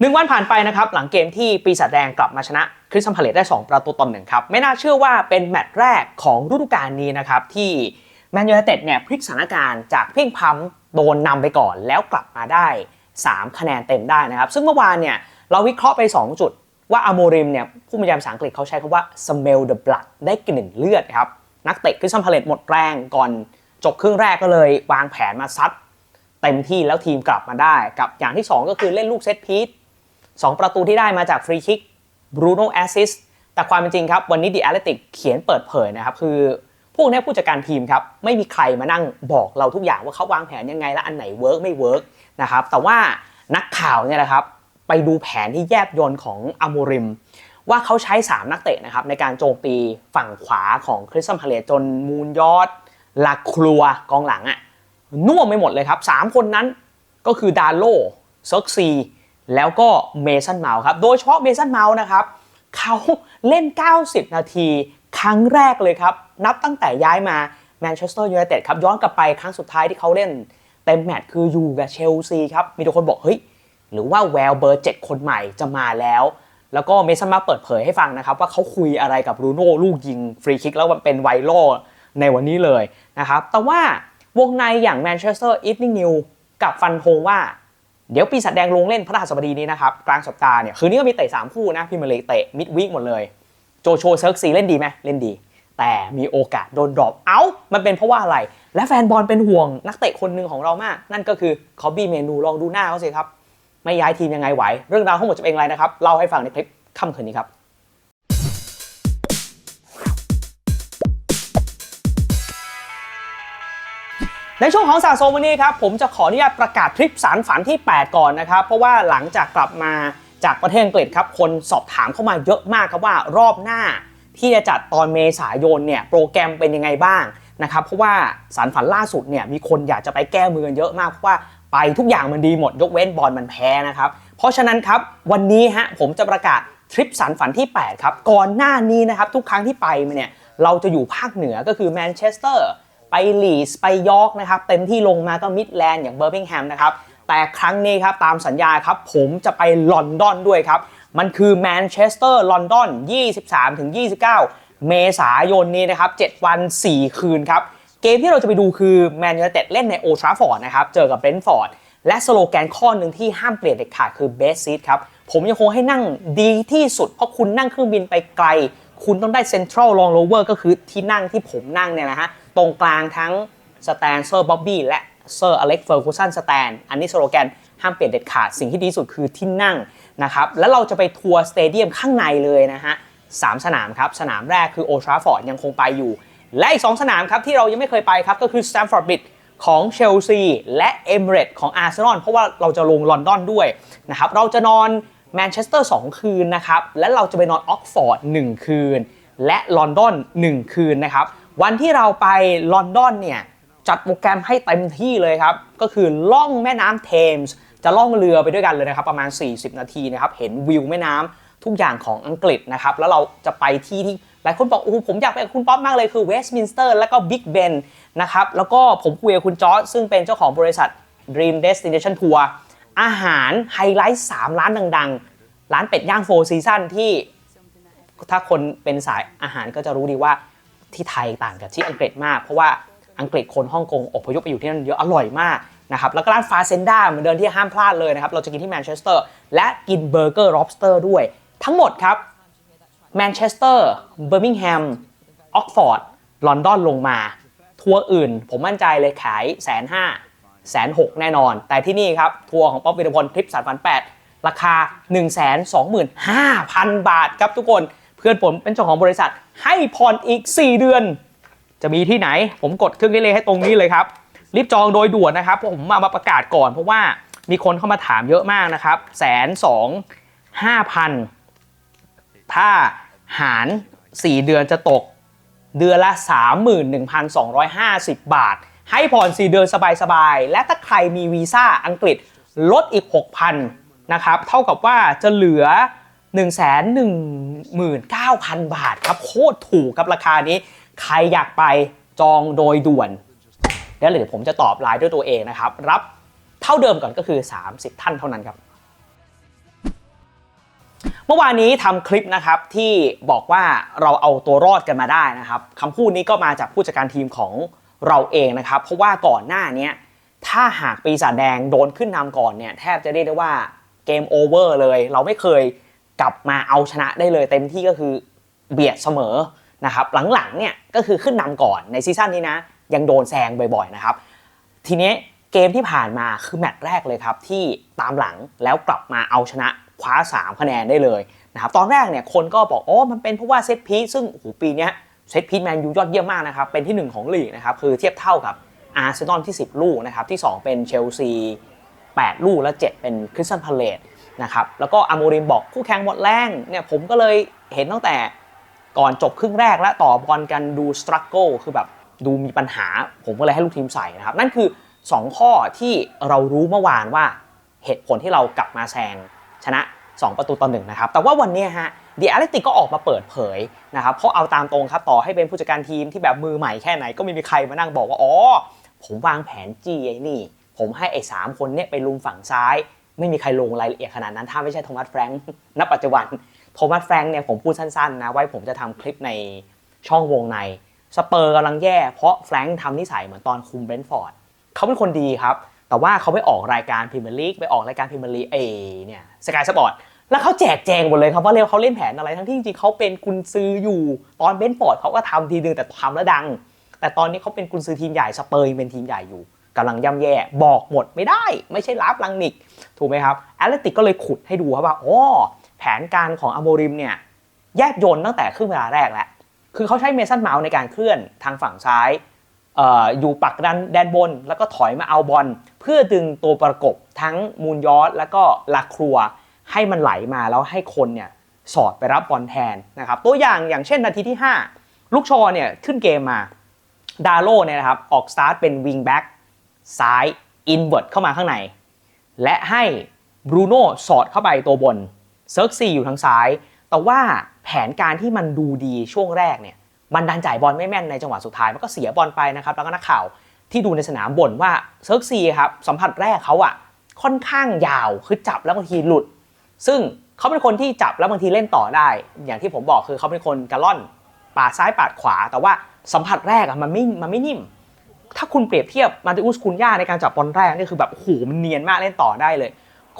หนึ่งวันผ่านไปนะครับหลังเกมที่ปีศาจแดงกลับมาชนะคริสตัลพาเลตได้ 2 ประตูต่อหนึ่งครับ ไม่น่าเชื่อว่าเป็นแมตช์แรกของฤดูกาลนี้นะครับ ที่แมนยูไนเต็ดเนี่ยพลิกสถานการณ์จากเพ่งพล้ำโดนนำไปก่อน แล้วกลับมาได้ 3 คะแนนเต็มได้นะครับ ซึ่งเมื่อวานเนี่ยเราวิเคราะห์ไป 2 จุด ว่าอโมริมเนี่ยผู้บรรยายภาษาอังกฤษเขาใช้คำว่า smell the blood ได้กลิ่นเลือดครับนักเตะคริสตัลพาเลตหมดแรงก่อนจบครึ่งแรกก็เลยวางแผนมาซัดเต็มที่แล้วทีมกลับมาได้ กับอย่างที่สองก็คือเล่นลูกเซตพีซ 2 ประตูที่ได้มาจากฟรีคิกบรูโน่แอสซิสแต่ความเป็นจริงครับ วันนี้ดีแอตเลติกเขียนเปิดเผยนะครับ คือพวกนี้ผู้จัดการทีมครับ ไม่มีใครมานั่งบอกเราทุกอย่างว่าเขาวางแผนยังไงและอันไหนเวิร์กไม่เวิร์กนะครับแต่ว่านักข่าวเนี่ยนะครับไปดูแผนที่แยบยนต์ของอโมริม ว่าเขาใช้ 3 นักเตะนะครับในการโจมตีฝั่งขวาของคริสตัลพาเลตจนมูนยอดลาครัวกองหลังอะน่วมไปหมดเลยครับ 3 คนนั้นก็คือดาโลเซิร์กซี แล้วก็เมสันเมาส์ครับ โดยเฉพาะเมสันเมาส์นะครับเขาเล่น 90 นาทีครั้งแรกเลยครับ นับตั้งแต่ย้ายมาแมนเชสเตอร์ยูไนเต็ดครับ ย้อนกลับไปครั้งสุดท้ายที่เขาเล่นเต็มแมตช์คืออยู่กับเชลซีครับ มีทุกคนบอก เฮ้ย หรือว่าแววเบอร์7คนใหม่จะมาแล้ว แล้วก็เมสันมาเปิดเผยให้ฟังนะครับ ว่าเขาคุยอะไรกับบรูโน่ลูกยิงฟรีคิกแล้วมันเป็นไวรัลในวันนี้เลยนะครับแต่ว่าวงในอย่างแมนเชสเตอร์อีฟนิ่งนิวกับฟันธงว่า เดี๋ยวปีศาจแดงลงเล่นพระรหัสบดีนี้นะครับกลางสัปดาห์เนี่ยคืนนี้ก็มีเตะ3คู่นะพี่มเลเตะมิดวิกหมดเลยโจโชเซิร์กซีเล่นดีไหมเล่นดี แต่มีโอกาสโดนดรอปเอ้ามันเป็นเพราะว่าอะไร และแฟนบอลเป็นห่วงนักเตะคนหนึ่งของเรามาก นั่นก็คือคอบบี้เมนูลองดูหน้าเขาสิครับไม่ย้ายทีมยังไงไหว เรื่องราวทั้งหมดจะเป็นอะไรนะครับเล่าให้ฟังในคลิปค่ำคืนนี้ครับ ในช่วงของสะสมวันนี้ครับผมจะขออนุญาตประกาศทริปสารฝันที่ 8 ก่อนนะครับ เพราะว่าหลังจากกลับมาจากประเทศอังกฤษครับ คนสอบถามเข้ามาเยอะมากครับว่ารอบหน้า ที่จะจัดตอนเมษายนเนี่ยโปรแกรมเป็นยังไงบ้างนะครับเพราะว่าสารฝันล่าสุดเนี่ยมีคนอยากจะไปแก้มือกันเยอะมากเพราะว่าไปทุกอย่างมันดีหมดยกเว้นบอลมันแพ้นะครับเพราะฉะนั้นครับวันนี้ฮะผมจะประกาศทริปสารฝันที่ 8 ครับก่อนหน้านี้นะครับทุกครั้งที่ไปเนี่ยเราจะอยู่ภาคเหนือก็คือแมนเชสเตอร์ ไปลีสไปยอร์กนะครับเต็มที่ลงมาก็มิดแลนด์อย่างเบอร์มิงแฮมนะครับแต่ครั้งนี้ครับตามสัญญาครับผมจะไปลอนดอนด้วยครับ มันคือแมนเชสเตอร์ลอนดอน 23-29 เมษายนนี้นะครับ 7 วัน 4 คืนครับ เกมที่เราจะไปดูคือแมนยูไนเต็ดเล่นในโอทราฟอร์ดนะครับ เจอกับเบรนท์ฟอร์ด และสโลแกนข้อหนึ่งที่ห้ามเปลี่ยนเด็ดขาดคือเบสซีทครับ ผมยังคงให้นั่งดีที่สุด เพราะคุณนั่งเครื่องบินไปไกล คุณต้องได้เซ็นทรัลลองโรเวอร์ก็คือที่นั่งที่ผมนั่งเนี่ยนะฮะ ตรงกลางทั้งสแตนเซอร์บ๊อบบี้และเซอร์อเล็กเฟอร์กูสันสแตนอันนี้สโลแกนห้ามเปลี่ยนเด็ดขาด สิ่งที่ดีสุดคือที่นั่งนะครับ แล้วเราจะไปทัวร์สเตเดียมข้างในเลยนะฮะสามสนามครับ สนามแรกคือโอทราฟอร์ดยังคงไปอยู่ และอีก2สนามครับที่เรายังไม่เคยไปครับ ก็คือ Stamford Bridge ของเชลซีและเอมิเรตของอาร์เซนอลเพราะว่าเราจะลงลอนดอนด้วยนะครับเราจะนอน แมนเชสเตอร์ 2 คืนนะครับ และเราจะไปนอนออกฟอร์ด 1 คืน และลอนดอน 1 คืนนะครับ วันที่เราไปลอนดอนเนี่ยจัดโปรแกรมให้เต็มที่เลยครับ ก็คือล่องแม่น้ำเทมส์จะล่องเรือไปด้วยกันเลยนะครับ ประมาณ 40 นาทีนะครับ เห็นวิวแม่น้ำทุกอย่างของอังกฤษนะครับ แล้วเราจะไปที่ที่หลายคนบอกโอ้ผมอยากไปกับคุณป๊อปมากเลยคือเวสต์มินสเตอร์แล้วก็บิ๊กเบนนะครับแล้วก็ผมคุยกับคุณจอร์จซึ่งเป็นเจ้าของบริษัท Dream Destination Tour อาหารไฮไลท์ 3 ร้านดังๆ ร้านเป็ดย่างโฟซีซั่นที่ถ้าคนเป็นสายอาหารก็จะรู้ดีว่าที่ไทยต่างกับที่อังกฤษมาก เพราะว่าอังกฤษคนฮ่องกงอพยพไปอยู่ที่นั่นเยอะอร่อยมากนะครับแล้วก็ร้านฟาเซนด้าเหมือนเดิมที่ห้ามพลาดเลยนะครับ เราจะกินที่แมนเชสเตอร์และกินเบอร์เกอร์ล็อบสเตอร์ด้วย ทั้งหมดครับแมนเชสเตอร์เบอร์มิงแฮมออกฟอร์ดลอนดอนลงมา ทัวร์อื่น ผมมั่นใจเลยขายแสนห้า แสนหกแน่นอน แต่ที่นี่ครับ ทัวร์ของป๊อปวิรพลทริปสามพันแปดราคา 1 2 5 0 0 0 บาทครับทุกคนเพื่อนผมเป็นเจ้าของบริษัท ให้ผ่อนอีก 4 เดือน จะมีที่ไหน ผมกดเครื่องนี้เลยให้ตรงนี้เลยครับ รีบจองโดยด่วนนะครับเพราะผมมามาประกาศก่อนเพราะว่ามีคนเข้ามาถามเยอะมากนะครับแสนสองห้าพันถ้าหาร 4 เดือนจะตกเดือนละ 31,250 บาท ให้ผ่อน 4 เดือนสบายๆ และถ้าใครมีวีซ่าอังกฤษลดอีก 6,000นะครับ เท่ากับว่าจะเหลือ 119,000 บาทครับโคตรถูกครับราคานี้ ใครอยากไปจองโดยด่วน แล้วเดี๋ยวผมจะตอบไลน์ด้วยตัวเองนะครับ รับเท่าเดิมก่อนก็คือ 30 ท่านเท่านั้นครับ เมื่อวานนี้ทำคลิปนะครับที่บอกว่าเราเอาตัวรอดกันมาได้นะครับคำพูดนี้ก็มาจากผู้จัดการทีมของ เราเองนะครับ เพราะว่าก่อนหน้านี้ถ้าหากปีศาจแดงโดนขึ้นนำก่อนเนี่ยแทบจะเรียกได้ว่าเกมโอเวอร์เลย เราไม่เคยกลับมาเอาชนะได้เลย เต็มที่ก็คือเบียดเสมอนะครับหลังๆเนี่ยก็คือขึ้นนำก่อนในซีซั่นนี้นะ ยังโดนแซงบ่อยๆนะครับ ทีนี้เกมที่ผ่านมาคือแมตช์แรกเลยครับ ที่ตามหลังแล้วกลับมาเอาชนะคว้า 3 คะแนนได้เลยนะครับตอนแรกเนี่ยคนก็บอกโอ้มันเป็นเพราะว่าเซตพีซึ่งโอ้โหปีเนี้ย เซตพีซแมนยูยอดเยี่ยมมากนะครับ เป็นที่ 1 ของลีกนะครับ คือเทียบเท่ากับอาร์เซนอลที่ 10 ลูกนะครับ ที่ 2 เป็นเชลซี 8 ลูก และ 7 เป็นคริสตันพาเลตนะครับ แล้วก็อาโมริมบอกคู่แข่งหมดแรงเนี่ยผมก็เลยเห็นตั้งแต่ก่อนจบครึ่งแรกและต่อบอลกันดูสตรัคเกิลคือแบบดูมีปัญหา ผมก็เลยให้ลูกทีมใส่นะครับ นั่นคือ 2 ข้อที่เรารู้เมื่อวานว่าเหตุผลที่เรากลับมาแซงชนะ 2 ประตูต่อหนึ่งนะครับ แต่ว่าวันนี้ฮะเดีอาร์เลติกก็ออกมาเปิดเผยนะครับเพราะเอาตามตรงครับ ต่อให้เป็นผู้จัดการทีมที่แบบมือใหม่แค่ไหนก็ไม่มีใครมานั่งบอกว่า อ๋อ ผมวางแผนจีไอ้นี่ ผมให้ไอ้สามคนเนี่ยไปลุมฝั่งซ้าย ไม่มีใครลงรายละเอียดขนาดนั้น ถ้าไม่ใช่โทมัสแฟรงค์ณปัจจุบันโทมัสแฟรงค์เนี่ยผมพูดสั้นๆนะไว้ผมจะทำคลิปในช่องวงในสเปอร์กำลังแย่เพราะแฟรงค์ทำนิสัยเหมือนตอนคุมเบรนท์ฟอร์ดเขาเป็นคนดีครับ แต่ว่าเขาไปออกรายการพรีเมียร์ลีกไปออกรายการพรีเมียร์ลีกเอเนี่ยสกายสปอร์ต แล้วเขาแจกแจงหมดเลยครับว่าเร็วเขาเล่นแผนอะไรทั้งที่จริงๆเขาเป็นกุนซืออยู่ ตอนเบนฟอร์ดเขาก็ทำทีนึงแต่ทำแล้วดัง แต่ตอนนี้เขาเป็นกุนซือทีมใหญ่สเปอร์ยังเป็นทีมใหญ่อยู่กำลังย่ำแย่บอกหมดไม่ได้ ไม่ใช่ลาฟลังนิก ถูกไหมครับแอตเลติกก็เลยขุดให้ดูครับว่าอ๋อแผนการของอโมริมเนี่ยแยบยนต์ตั้งแต่ครึ่งเวลาแรกแหล้วคือเขาใช้เมสันเมาส์ในการเคลื่อนทางฝั่งซ้ายอยู่ปักดันแดนบน แล้วก็ถอยมาเอาบอลเพื่อดึงตัวประกบทั้งมูนยอสแล้วก็ลาครัว ให้มันไหลมาแล้วให้คนเนี่ยสอดไปรับบอลแทนนะครับตัวอย่างอย่างเช่นนาทีที่ 5 ลูกชอเนี่ยขึ้นเกมมาดาโลเนี่ยนะครับออกสตาร์ทเป็นวิงแบ็กซ้ายอินเว r ร์เข้ามาข้างใน และให้บรูโน่สอดเข้าไปตัวบนเซิร์กซีอยู่ทางซ้าย แต่ว่าแผนการที่มันดูดีช่วงแรกเนี่ยมันดันจ่ายบอลไม่แม่นในจังหวะสุดท้ายมันก็เสียบอลไปนะครับแล้วก็นักข่าวที่ดูในสนามบ่นว่าเซิร์กซีครับสัมผัสแรกเขาอะค่อนข้างยาวคือจับแล้วบางทีหลุด ซึ่งเขาเป็นคนที่จับแล้วบางทีเล่นต่อได้ อย่างที่ผมบอกคือเขาเป็นคนกระล่อนปาดซ้ายปาดขวา แต่ว่าสัมผัสแรกอะมันไม่มันไม่นิ่ม ถ้าคุณเปรียบเทียบมาติอุสคุนย่าในการจับบอลแรกนี่คือแบบโอ้โหมันเนียนมากเล่นต่อได้เลย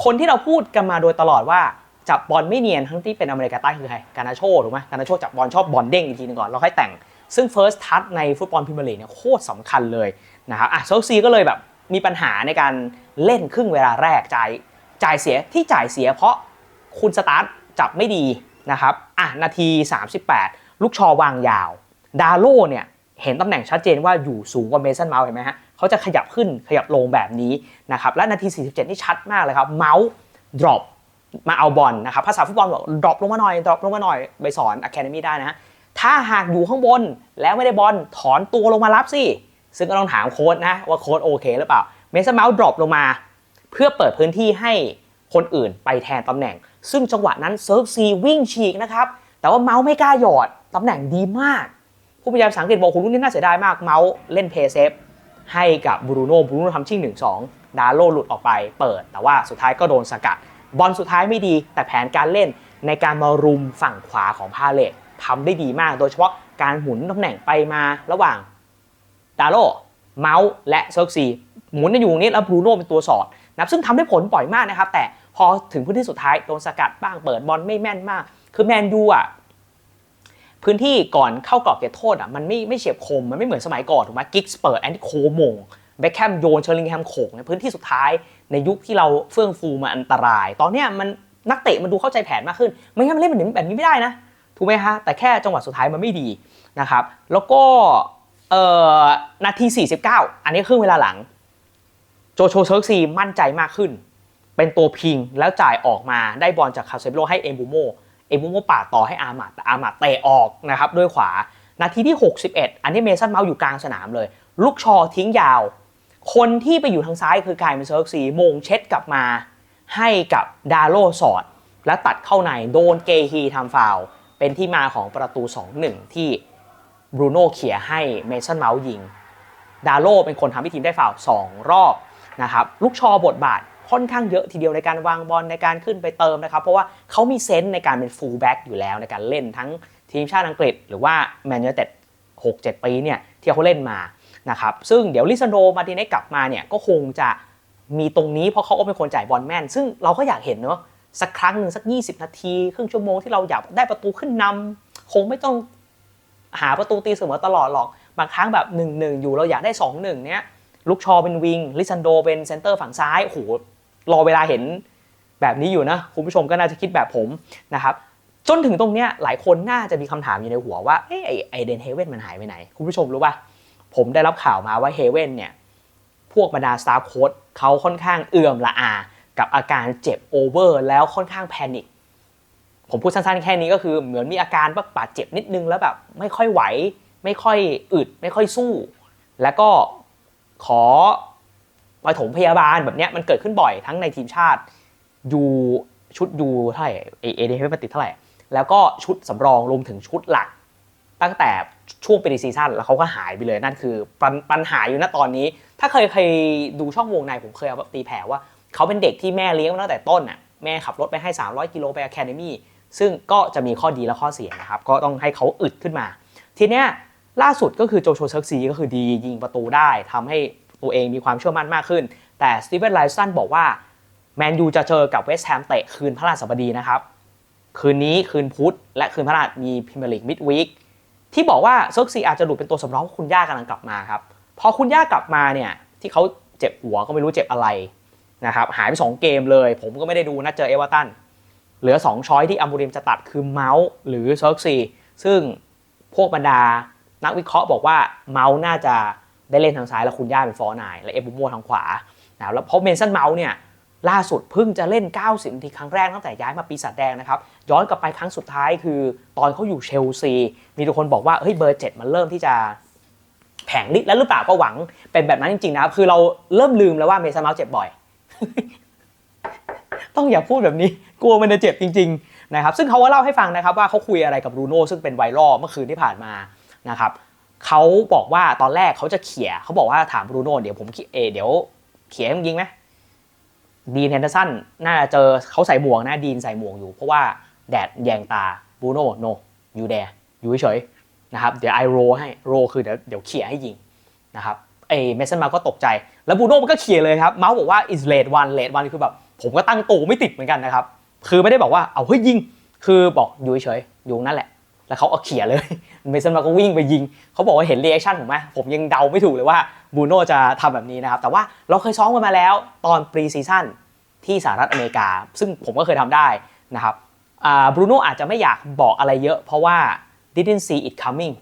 คนที่เราพูดกันมาโดยตลอดว่าจับบอลไม่เนียนทั้งที่เป็นอเมริกาใต้คือใครการนาโชถูกไหมการนาโชจับบอลชอบบอลเด้งอีกทีหนึงก่อนแล้วค่อยแต่ง ซึ่ง first touch ในฟุตบอลพรีเมียร์ลีกเนี่ยโคตรสำคัญเลยนะครับอะเซลซีก็เลยแบบมีปัญหาในการเล่นครึ่งเวลาแรกจ่ายจ่ายเสียที่จ่ายเสียเพราะ คุณสตาร์ทจับไม่ดีนะครับอะนาที 38 ลูกชอวางยาว ดาโลเนี่ยเห็นตำแหน่งชัดเจนว่าอยู่สูงกว่าเมสันเมาส์เห็นไหมฮะเขาจะขยับขึ้นขยับลงแบบนี้นะครับและนาที 47 นี่ชัดมากเลยครับเมาส์ drop มาเอาบอลนะครับภาษาฟุตบอลบอก drop ลงมาหน่อย drop ลงมาหน่อยไปสอน Academy ได้นะถ้าหากอยู่ข้างบนแล้วไม่ได้บอลถอนตัวลงมารับสิซึ่งก็ต้องถามโค้ดนะว่าโค้ดโอเคหรือเปล่าเมสันเมาส์ drop ลงมา เพื่อเปิดพื้นที่ให้คนอื่นไปแทนตำแหน่ง ซึ่งจังหวะนั้นเซิร์กซีวิ่งฉีกนะครับ แต่ว่าเมาส์ไม่กล้าหยอด ตำแหน่งดีมาก ผู้พยายามสังเกตบอกคุณลูกนี้น่าเสียดายมาก เมาส์เล่นเพย์เซฟให้กับบรูโน่บรูโน่ทำชิ่ง 1-2 ดาโลหลุดออกไปเปิด แต่ว่าสุดท้ายก็โดนสกัด บอลสุดท้ายไม่ดี แต่แผนการเล่นในการมารุมฝั่งขวาของพาเลตทำได้ดีมาก โดยเฉพาะการหมุนตำแหน่งไปมาระหว่างดาโลเมาส์และเซิร์กซีหมุนอยู่ตรงนี้แล้วบรูโน่เป็นตัวสอดนะซึ่งทำได้ผลบ่อยมากนะครับ แต่ พอถึงพื้นที่สุดท้ายโดนสกัดบ้างเปิดบอลไม่แม่นมาก คือแมนยูอะพื้นที่ก่อนเข้ากรอบเขตโทษอะมันไม่ไม่เฉียบคมมันไม่เหมือนสมัยก่อนถูกไหมกิกส์เปิดแอนติโคมงเบคแฮมโยนเชอร์ลิงแฮมโขกในพื้นที่สุดท้ายในยุคที่เราเฟื่องฟูมาอันตราย ตอนเนี้ยมันนักเตะมันดูเข้าใจแผนมากขึ้น ไม่งั้นมันเล่นแบบนี้แบบนี้ไม่ได้นะถูกไหมฮะแต่แค่จังหวะสุดท้ายมันไม่ดีนะครับ แล้วก็เอ่อนาที 49 อันนี้ครึ่งเวลาหลัง โจโชเซิร์กซีมั่นใจมากขึ้น เป็นตัวพิงแล้วจ่ายออกมาได้บอลจากคาเซเบโลให้เอมบูโมเอมบูโมปาดต่อให้อามาดแต่อามาดเตะออกนะครับด้วยขวา นาทีที่ 61 อันนี้เมสันเมาส์อยู่กลางสนามเลย ลูกชอทิ้งยาว คนที่ไปอยู่ทางซ้ายคือกายเมเซิร์ซีมงเช็ดกลับมา ให้กับดาโลสอด และตัดเข้าในโดนเกฮีทำฟาวเป็นที่มาของประตู 2-1 ที่บรูโน่เขี่ยให้เมสันเมาส์ยิง ดาโลเป็นคนทำให้ทีมได้ฟาวสองรอบนะครับลูกชอบทบาท ค่อนข้างเยอะทีเดียวในการวางบอลในการขึ้นไปเติมนะครับ เพราะว่าเขามีเซนส์ในการเป็นฟูลแบ็กอยู่แล้วในการเล่นทั้งทีมชาติอังกฤษ หรือว่าแมนยูเต็ด6-7ปีเนี่ยที่เขาเล่นมานะครับซึ่งเดี๋ยวลิซันโดมาติเนสกลับมาเนี่ยก็คงจะมีตรงนี้เพราะเขาก็เป็นคนจ่ายบอลแม่น ซึ่งเราก็อยากเห็นเนาะสักครั้งหนึ่งสัก 20 นาที ครึ่งชั่วโมงที่เราอยากได้ประตูขึ้นนำคงไม่ต้องหาประตูตีเสมอตลอดหรอก บางครั้งแบบ 1-1 อยู่เราอยากได้ 2-1 เนี้ยลูกชอเป็นวิงลิซันโดเป็นเซนเตอร์ฝั่งซ้ายโอ้โห รอเวลาเห็นแบบนี้อยู่นะคุณผู้ชมก็น่าจะคิดแบบผมนะครับจนถึงตรงเนี้ยหลายคนน่าจะมีคำถามอยู่ในหัวว่าเอ้ไอไอเดนเฮเว่นมันหายไปไหน คุณผู้ชมรู้ป่ะผมได้รับข่าวมาว่าเฮเว่นเนี่ยพวกบรรดาสตาร์โค้ดเขาค่อนข้างเอื่อมละอา กับอาการเจ็บโอเวอร์แล้วค่อนข้างแพนิคผมพูดสั้นๆแค่นี้ก็คือเหมือนมีอาการบาดเจ็บนิดนึงแล้วแบบไม่ค่อยไหว ไม่ค่อยอึด ไม่ค่อยสู้ แล้วก็ขอ ปฐมพยาบาลแบบเนี้ยมันเกิดขึ้นบ่อยทั้งในทีมชาติยูชุดยูเท่าไหร่เอเอเดมันติดเท่าไหร่แล้วก็ชุดสำรองรวมถึงชุดหลัก ตั้งแต่ช่วงปีซีซั่นแล้วเขาก็หายไปเลยนั่นคือปัญปัญหาอยู่ณตอนนี้ ถ้าเคยเคยดูช่องวงในผมเคยเอาตีแผ่ว่า เขาเป็นเด็กที่แม่เลี้ยงมาตั้งแต่ต้นน่ะแม่ขับรถไปให้ 300 กิโลไปอะคาเดมี่ซึ่งก็จะมีข้อดีและข้อเสียนะครับ ก็ต้องให้เขาอึดขึ้นมา ทีเนี้ยล่าสุดก็คือโจโชเซิร์กซีก็คือดียิงประตูได้ทำให้ ตัวเองมีความเชื่อมั่นมากขึ้น แต่สตีเวนไลสันบอกว่าแมนยูจะเจอกับเวสต์แฮมเตะคืนพระราชบดีนะครับ คืนนี้คืนพุธ และคืนพระราชมีพรีเมียร์ลีกมิดวีคที่บอกว่าเซิร์กซีอาจจะหลุดเป็นตัวสำรองเพราะคุณย่ากำลังกลับมาครับ พอคุณย่ากลับมาเนี่ยที่เขาเจ็บหัวก็ไม่รู้เจ็บอะไรนะครับหายไป 2 เกมเลย ผมก็ไม่ได้ดูนะเจอเอเวอร์ตันเหลือ 2 ช้อยที่อัมบูริมจะตัดคือเมาส์หรือเซิร์กซีซึ่งพวกบรรดานักวิเคราะห์บอกว่าเมาส์น่าจะ ได้เล่นทางซ้ายแล้วคุณย่าเป็นฟอร์นายและเอบูโมทางขวานะแล้วเพราะเมนสันเมาส์เนี่ยล่าสุดเพิ่งจะเล่น 90นาทีครั้งแรกตั้งแต่ย้ายมาปีศาจแดงนะครับย้อนกลับไปครั้งสุดท้ายคือตอนเขาอยู่เชลซี มีทุกคนบอกว่าเฮ้ยเบอร์เจ็ดมันเริ่มที่จะแผงฤทธิ์แล้วหรือเปล่าก็หวังเป็นแบบนั้นจริงๆนะครับคือเราเริ่มลืมแล้วว่าเมสันเมาส์เจ็บบ่อย ต้องอย่าพูดแบบนี้กลัวมันจะเจ็บจริง ๆ นะครับ ซึ่งเขาก็เล่าให้ฟังนะครับว่าเขาคุยอะไรกับบรูโน่ซึ่งเป็นไวรัลเมื่อคืนที่ผ่านมานะครับ เขาบอกว่าตอนแรกเขาจะเขี่ยเขาบอกว่าถามบรูโน่เดี๋ยวผมเอเดี๋ยวเขี่ยมึงยิงไหมดีนแฮนเดอร์สันน่าจะเจอเขาใส่หมวกนะดีนใส่หมวกอยู่ เพราะว่าแดดแยงตาบูโน่โนยูแดอยู่เฉยนะครับเดี๋ยวไอโรให้โรคือเดี๋ยวเดี๋ยวเขี่ยให้ยิงนะครับไอเมสันมาก็ตกใจ แล้วบูโน่มันก็เขี่ยเลยครับ เมาส์บอกว่า is late one late one คือแบบ ผมก็ตั้งตูไม่ติดเหมือนกันนะครับ คือไม่ได้บอกว่าเอาเฮ้ยยิง คือบอกอยู่เฉยอยู่นั่นแหละ แล้วเขาเอาเขี่ยเลยเมสันมาก็วิ่งไปยิง เขาบอกว่าเห็นเรีแอคชั่นผมไหมผมยังเดาไม่ถูกเลยว่าบูโน่จะทำแบบนี้นะครับ แต่ว่าเราเคยซ้อมกันมาแล้วตอนปรีซีซั่นที่สหรัฐอเมริกา ซึ่งผมก็เคยทำได้นะครับบรูโน่อาจจะไม่อยากบอกอะไรเยอะ เพราะว่า didn't see it coming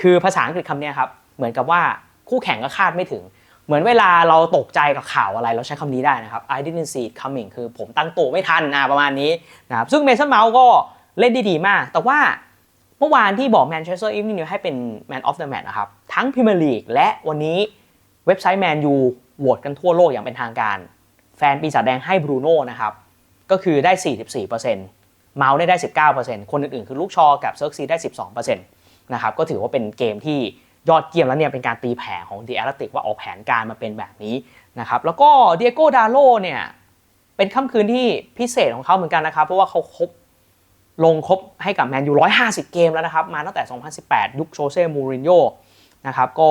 คือภาษาอังกฤษคำนี้ครับ เหมือนกับว่าคู่แข่งก็คาดไม่ถึง เหมือนเวลาเราตกใจกับข่าวอะไร เราใช้คำนี้ได้นะครับ I didn't see it coming คือผมตั้งตัวไม่ทันนะประมาณนี้นะครับซึ่งเมสันเมาส์ก็เล่นได้ดีมาก แต่ว่า มื่อวานที่บอกแมนเชสเตอร์อีฟนิ่งให้เป็น Man of the Match นะครับ ทั้งพรีเมียร์ลีกและวันนี้เว็บไซต์แมนยูโหวตกันทั่วโลกอย่างเป็นทางการ แฟนปีศาจแดงให้บรูโน่นะครับ ก็คือได้ 44%เมาส์ได้ได้ 19%คนอื่นๆ คือลูกชอกับเซิร์กซีได้ 12%นะครับก็ถือว่าเป็นเกมที่ยอดเยี่ยมแล้วเนี่ยเป็นการตีแผ่ของดีแอตติกว่าออกแผนการมาเป็นแบบนี้นะครับแล้วก็เดียโกดาโลเนี่ยเป็นค่ำคืนที่พิเศษของเขาเหมือนกันนะครับ เพราะว่าเขาครบ ลงครบให้กับแมนยู 150 เกมแล้วนะครับ มาตั้งแต่ 2018 ยุคโชเซ่ มูรินโญ่นะครับ ก็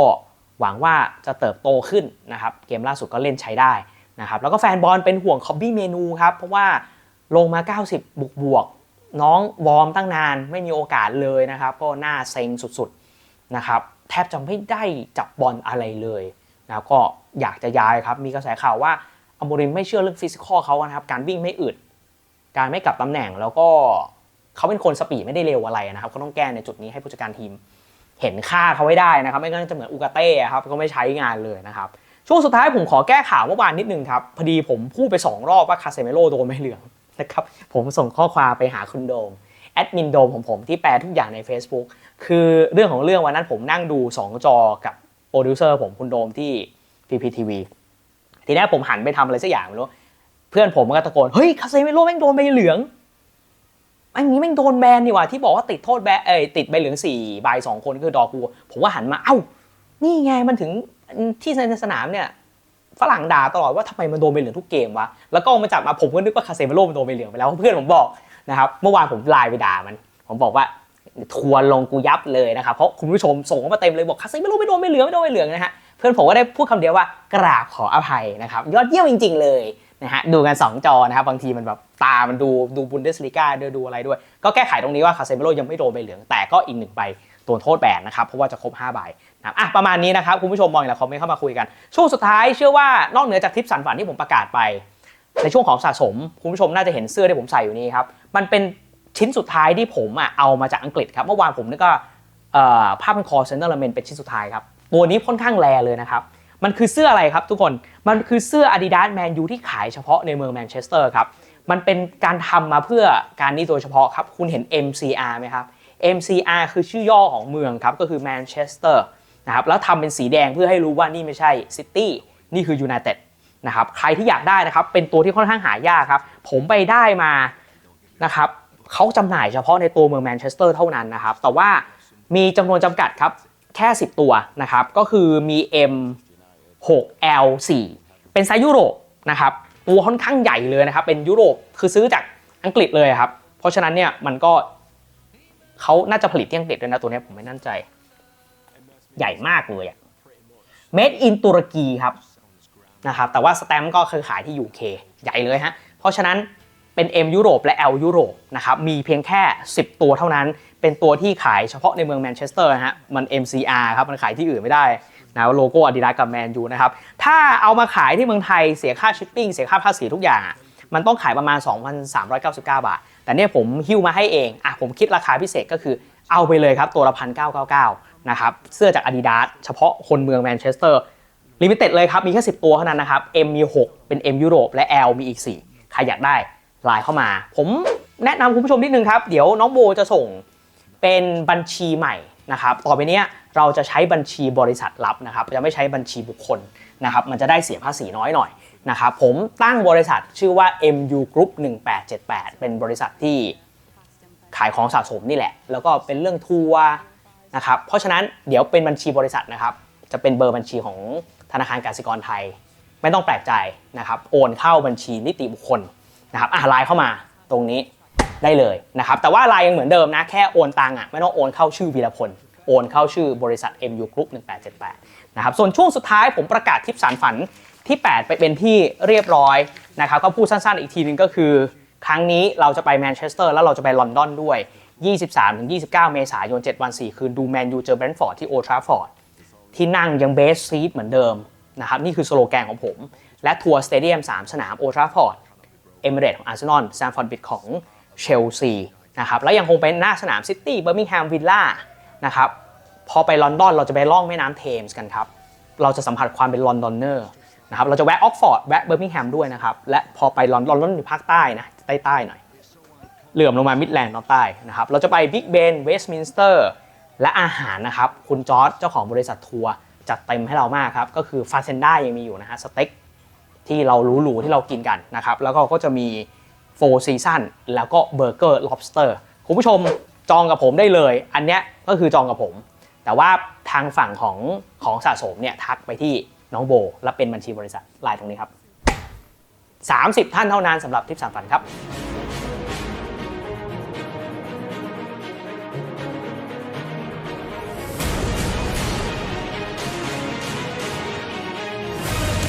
หวังว่าจะเติบโตขึ้นนะครับ เกมล่าสุดก็เล่นใช้ได้นะครับ แล้วก็แฟนบอลเป็นห่วงคอบบี้เมนูครับ เพราะว่าลงมา 90 บวกบวก น้องวอร์มตั้งนานไม่มีโอกาสเลยนะครับ ก็หน่าเซ็งสุดๆนะครับ แทบจะไม่ได้จับบอลอะไรเลยนะก็อยากจะย้ายครับ มีกระแสข่าวว่าอมริมไม่เชื่อเรื่องฟิสิกอลเขานะครับ การวิ่งไม่อึด การไม่กลับตำแหน่งแล้วก็ เขาเป็นคนสปีดไม่ได้เร็วอะไรนะครับเขาต้องแก้ในจุดนี้ให้ผู้จัดการทีมเห็นค่าเขาไว้ได้นะครับ ไม่งั้นจะเหมือนอูกาเต้ครับก็ไม่ใช้งานเลยนะครับ ช่วงสุดท้ายผมขอแก้ข่าวเมื่อวานนิดนึงครับ พอดีผมพูดไป 2 รอบว่าคาเซเมโลโดนไม่เหลืองนะครับผมส่งข้อความไปหาคุณโดมแอดมินโดมของผมที่แปลทุกอย่างใน Facebook คือเรื่องของเรื่องวันนั้นผมนั่งดู 2 จอกับโปรดิวเซอร์ผมคุณโดมที่ PPTV ทีนี้ผมหันไปทำอะไรสักอย่างไม่รู้เพื่อนผมก็ตะโกนเฮ้ยคาเซเมโลแม่งโดนใบเหลือง อันนี้แม่งโดนแบนนี่ว่าที่บอกว่าติดโทษแบนเอ้ยติดใบเหลืองสี่ใบสองคนคือดอกูผมว่าหันมาเอ้า นี่ไงมันถึงที่ในสนามเนี่ยฝรั่งด่าตลอดว่าทำไมมันโดนใบเหลืองทุกเกมวะแล้วก็มาจับมาผมก็นึกว่าคาเซเมโร่มันโดนใบเหลืองไปแล้วเพื่อนผมบอกนะครับเมื่อวานผมไลน์ไปด่ามัน ผมบอกว่าทัวลงกูยับเลยนะครับเพราะคุณผู้ชมส่งมาเต็มเลยบอกคาเซเมโร่ไม่โดนใบเหลืองไม่โดนใบเหลืองนะฮะเพื่อนผมก็ได้พูดคำเดียวว่ากราบขออภัยนะครับยอดเยี่ยมจริง ๆ เลย นะฮะดูกัน 2 จอนะครับ บางทีมันแบบตามันดูดูบุนเดสลีกาด้วยดูอะไรด้วย ก็แก้ไขตรงนี้ว่าคาเซเมโรยังไม่โดนใบเหลือง แต่ก็อีกหนึ่งใบโดนโทษแบนนะครับ เพราะว่าจะครบ 5 ใบนะครับอะประมาณนี้นะครับ คุณผู้ชมมองอย่างไรคอมเมนต์เข้ามาคุยกัน ช่วงสุดท้ายเชื่อว่านอกเหนือจากทิปสันฝันที่ผมประกาศไป ในช่วงของสะสม คุณผู้ชมน่าจะเห็นเสื้อที่ผมใส่อยู่นี้ครับมันเป็นชิ้นสุดท้ายที่ผมอะเอามาจากอังกฤษครับเมื่อวานผมนี่ก็เอ่อผ้าพันคอเซนเตอร์ลเมนเป็นชิ้นสุดท้ายครับตัวนี้ค่อนข้างแรเลยนะครับ มันคือเสื้ออะไรครับทุกคน มันคือเสื้อ Adidas Man U ที่ขายเฉพาะในเมืองแมนเชสเตอร์ครับ มันเป็นการทำมาเพื่อการนี้โดยเฉพาะครับ คุณเห็น MCR ไหมครับ MCR คือชื่อย่อของเมืองครับ ก็คือแมนเชสเตอร์นะครับ แล้วทำเป็นสีแดงเพื่อให้รู้ว่านี่ไม่ใช่ซิตี้ นี่คือยูไนเต็ดนะครับ ใครที่อยากได้นะครับ เป็นตัวที่ค่อนข้างหายากครับ ผมไปได้มานะครับเขาจำหน่ายเฉพาะในตัวเมืองแมนเชสเตอร์เท่านั้นนะครับ แต่ว่ามีจำนวนจำกัดครับ แค่ 10 ตัวนะครับ ก็คือมี M 6 L 4 เป็นไซส์ยุโรปนะครับตัวค่อนข้างใหญ่เลยนะครับ เป็นยุโรปคือซื้อจากอังกฤษเลยครับ เพราะฉะนั้นเนี่ยมันก็เขาน่าจะผลิตที่อังกฤษด้วยนะตัวนี้ผมไม่แน่นใจ ใหญ่มากเลยอะ Made in ตุรกีครับนะครับ แต่ว่าสแตมป์ก็เคยขายที่ UK ใหญ่เลยฮะ เพราะฉะนั้นเป็น M ยุโรปและ L ยุโรปนะครับ มีเพียงแค่ 10 ตัวเท่านั้น เป็นตัวที่ขายเฉพาะในเมืองแมนเชสเตอร์นะฮะ มัน MCR ครับ มันขายที่อื่นไม่ได้ นะโลโก้ Adidas กับแมนยูนะครับ ถ้าเอามาขายที่เมืองไทยเสียค่าชิปปิ้งเสียค่าภาษีทุกอย่างอะมันต้องขายประมาณ 2,399 บาท แต่เนี่ยผมหิ้วมาให้เองอะผมคิดราคาพิเศษก็คือเอาไปเลยครับตัวละพันเก้นะครับเสื้อจาก Adidas เฉพาะคนเมืองแมนเชสเตอร์ลิมิเต็ดเลยครับ มีแค่ 10 ตัวเท่านั้นนะครับ M มี 6 เป็น M ยุโรปและ L มีอีก 4 ใครอยากได้ไลน์เข้ามา ผมแนะนำคุณผู้ชมนิดนึงครับ เดี๋ยวน้องโบจะส่งเป็นบัญชีใหม่นะครับ ต่อไปเนี้ย เราจะใช้บัญชีบริษัทลับนะครับจะไม่ใช้บัญชีบุคคลนะครับมันจะได้เสียภาษีน้อยหน่อยนะครับผมตั้งบริษัทชื่อว่า MU Group 1878 เป็นบริษัทที่ขายของสะสมนี่แหละ แล้วก็เป็นเรื่องทัวร์นะครับเพราะฉะนั้นเดี๋ยวเป็นบัญชีบริษัทนะครับจะเป็นเบอร์บัญชีของธนาคารกสิกรไทย ไม่ต้องแปลกใจนะครับโอนเข้าบัญชีนิติบุคคลนะครับอะไลน์เข้ามาตรงนี้ได้เลยนะครับแต่ว่าไลน์ยังเหมือนเดิมนะแค่โอนตังค์อะไม่ต้องโอนเข้าชื่อวีรพล โอนเข้าชื่อบริษัท MU Group 1878นะครับส่วนช่วงสุดท้ายผมประกาศทิปสารฝันที่ 8 ไปเป็นที่เรียบร้อยนะครับก็พูดสั้นๆอีกทีนึงก็คือ ครั้งนี้เราจะไปแมนเชสเตอร์แล้วเราจะไปลอนดอนด้วย 23-29 เมษายน 7 วัน 4 คืน ดูแมนยูเจอแบรนท์ฟอร์ดที่โอทราฟอร์ดที่นั่งยังเบสซีทเหมือนเดิมนะครับนี่คือสโลแกนของผม และทัวร์สเตเดียม 3 สนามโอทราฟอร์ดเอมิเรตของอาร์เซนอลแซมฟอร์ดบิดของเชลซีนะครับแล้วยังคงเป็นหน้าสนามซิตี้เบอร์มิงแฮมวิลล่า นะครับพอไปลอนดอนเราจะไปล่องแม่น้ำเทมส์กันครับ เราจะสัมผัสความเป็นลอนดอนเนอร์นะครับเราจะแวะออกฟอร์ดแวะเบอร์มิงแฮมด้วยนะครับ และพอไปลอนดอนลอนดอนอยู่ภาคใต้นะใต้ใต้ๆหน่อยเหลื่อมลงมามิดแลนด์ตอนใต้นะครับเราจะไปบิ๊กเบนเวสต์มินสเตอร์และอาหารนะครับ คุณจอร์จเจ้าของบริษัททัวร์จัดเต็มให้เรามากครับ ก็คือฟาเซนด้ายังมีอยู่นะฮะสเต็กที่เรารู้หรูๆที่เรากินกันนะครับ แล้วก็ก็จะมีโฟร์ซีซันแล้วก็เบอร์เกอร์ lobster คุณผู้ชม จองกับผมได้เลย อันเนี้ยก็คือจองกับผม แต่ว่าทางฝั่งของของสะสมเนี่ยทักไปที่น้องโบ และเป็นบัญชีบริษัทไลน์ตรงนี้ครับ 30 ท่านเท่านั้นสำหรับทิปสามฝันครับ